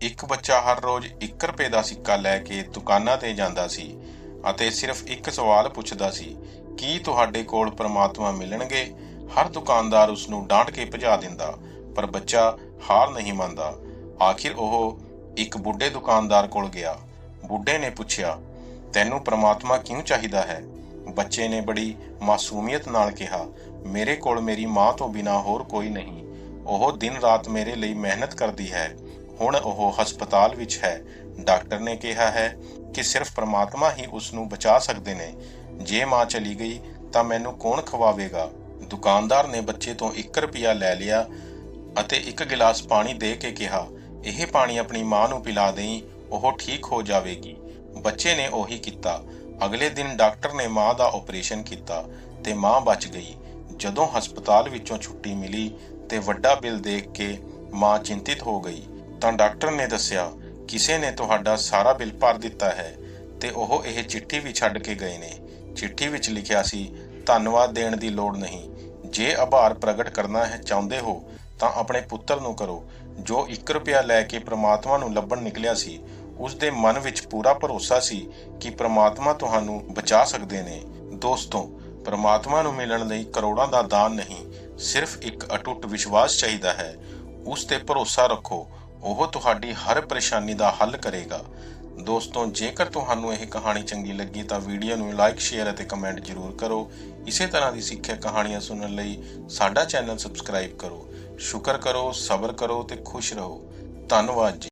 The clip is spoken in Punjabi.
ਇੱਕ ਬੱਚਾ ਹਰ ਰੋਜ਼ 1 ਰੁਪਏ ਦਾ ਸਿੱਕਾ ਲੈ ਕੇ ਦੁਕਾਨਾਂ ਤੇ ਜਾਂਦਾ ਸੀ ਅਤੇ ਸਿਰਫ ਇੱਕ ਸਵਾਲ ਪੁੱਛਦਾ ਸੀ, ਕੀ ਤੁਹਾਡੇ ਕੋਲ ਪ੍ਰਮਾਤਮਾ ਮਿਲਣਗੇ? ਹਰ ਦੁਕਾਨਦਾਰ ਉਸ ਨੂੰ ਡਾਂਟ ਕੇ ਭਜਾ ਦਿੰਦਾ, ਪਰ ਬੱਚਾ ਹਾਰ ਨਹੀਂ ਮੰਨਦਾ। ਆਖਿਰ ਉਹ ਇੱਕ ਬੁੱਢੇ ਦੁਕਾਨਦਾਰ ਕੋਲ ਗਿਆ। ਬੁੱਢੇ ਨੇ ਪੁੱਛਿਆ, ਤੈਨੂੰ ਪ੍ਰਮਾਤਮਾ ਕਿਉਂ ਚਾਹੀਦਾ ਹੈ? ਬੱਚੇ ਨੇ ਬੜੀ ਮਾਸੂਮੀਅਤ ਨਾਲ ਕਿਹਾ, ਮੇਰੇ ਕੋਲ ਮੇਰੀ ਮਾਂ ਤੋਂ ਬਿਨਾ ਹੋਰ ਕੋਈ ਨਹੀਂ। ਉਹ ਦਿਨ ਰਾਤ ਮੇਰੇ ਲਈ ਮਿਹਨਤ ਕਰਦੀ ਹੈ। ਹੁਣ ਉਹ ਹਸਪਤਾਲ ਵਿੱਚ ਹੈ। ਡਾਕਟਰ ਨੇ ਕਿਹਾ ਹੈ ਕਿ ਸਿਰਫ ਪ੍ਰਮਾਤਮਾ ਹੀ ਉਸ ਨੂੰ ਬਚਾ ਸਕਦੇ ਨੇ। ਜੇ ਮਾਂ ਚਲੀ ਗਈ, ਤਾਂ ਮੈਨੂੰ ਕੌਣ ਖਵਾਵੇਗਾ? ਦੁਕਾਨਦਾਰ ਨੇ ਬੱਚੇ ਤੋਂ 1 ਰੁਪਿਆ ਲੈ ਲਿਆ ਅਤੇ ਇੱਕ ਗਿਲਾਸ ਪਾਣੀ ਦੇ ਕੇ ਕਿਹਾ, ਇਹ ਪਾਣੀ ਆਪਣੀ ਮਾਂ ਨੂੰ ਪਿਲਾ ਦੇਈ, ਉਹ ਠੀਕ ਹੋ ਜਾਵੇਗੀ। ਬੱਚੇ ਨੇ ਉਹੀ ਕੀਤਾ। ਅਗਲੇ ਦਿਨ ਡਾਕਟਰ ਨੇ ਮਾਂ ਦਾ ਆਪਰੇਸ਼ਨ ਕੀਤਾ ਤੇ ਮਾਂ ਬਚ ਗਈ। ਜਦੋਂ ਹਸਪਤਾਲ ਵਿੱਚੋਂ ਛੁੱਟੀ ਮਿਲੀ ਤੇ ਵੱਡਾ ਬਿੱਲ ਦੇਖ ਕੇ ਮਾਂ ਚਿੰਤਿਤ ਹੋ ਗਈ। ਤਾਂ ਡਾਕਟਰ ਨੇ ਦੱਸਿਆ, ਕਿਸੇ ਨੇ ਤੁਹਾਡਾ ਸਾਰਾ ਬਿੱਲ ਭਰ ਦਿੱਤਾ ਹੈ ਤੇ ਉਹ ਇਹ ਚਿੱਠੀ ਵੀ ਛੱਡ ਕੇ ਗਏ ਨੇ। ਚਿੱਠੀ ਵਿੱਚ ਲਿਖਿਆ ਸੀ, ਧੰਨਵਾਦ ਦੇਣ ਦੀ ਲੋੜ ਨਹੀਂ। ਜੇ ਆਭਾਰ ਪ੍ਰਗਟ ਕਰਨਾ ਹੈ ਚਾਹੁੰਦੇ ਹੋ, ਤਾਂ ਆਪਣੇ ਪੁੱਤਰ ਨੂੰ ਕਰੋ। ਜੋ 1 ਰੁਪਿਆ ਲੈ ਕੇ ਪ੍ਰਮਾਤਮਾ ਨੂੰ ਲੱਭਣ ਨਿਕਲਿਆ ਸੀ ਉਸ ਦੇ ਮਨ ਵਿੱਚ ਪੂਰਾ ਭਰੋਸਾ ਸੀ ਕਿ ਪ੍ਰਮਾਤਮਾ ਤੁਹਾਨੂੰ ਬਚਾ ਸਕਦੇ ਨੇ। ਦੋਸਤੋ, ਪ੍ਰਮਾਤਮਾ ਨੂੰ ਮਿਲਣ ਲਈ ਕਰੋੜਾਂ ਦਾ ਦਾਨ ਨਹੀਂ, ਸਿਰਫ ਇੱਕ ਅਟੁੱਟ ਵਿਸ਼ਵਾਸ ਚਾਹੀਦਾ ਹੈ। ਉਸ ਤੇ ਭਰੋਸਾ ਰੱਖੋ। ਉਹ ਤੁਹਾਡੀ ਹਰ ਪਰੇਸ਼ਾਨੀ ਦਾ ਹੱਲ ਕਰੇਗਾ। ਦੋਸਤੋ, ਜੇਕਰ ਤੁਹਾਨੂੰ ਇਹ ਕਹਾਣੀ ਚੰਗੀ ਲੱਗੀ ਤਾਂ ਵੀਡੀਓ ਨੂੰ ਲਾਈਕ ਸ਼ੇਅਰ ਅਤੇ ਕਮੈਂਟ ਜ਼ਰੂਰ ਕਰੋ। ਇਸੇ ਤਰ੍ਹਾਂ ਦੀ ਸਿੱਖਿਆ ਕਹਾਣੀਆਂ ਸੁਣਨ ਲਈ ਸਾਡਾ ਚੈਨਲ ਸਬਸਕ੍ਰਾਈਬ ਕਰੋ। ਸ਼ੁਕਰ ਕਰੋ, ਸਬਰ ਕਰੋ ਤੇ ਖੁਸ਼ ਰਹੋ। ਧੰਨਵਾਦ ਜੀ।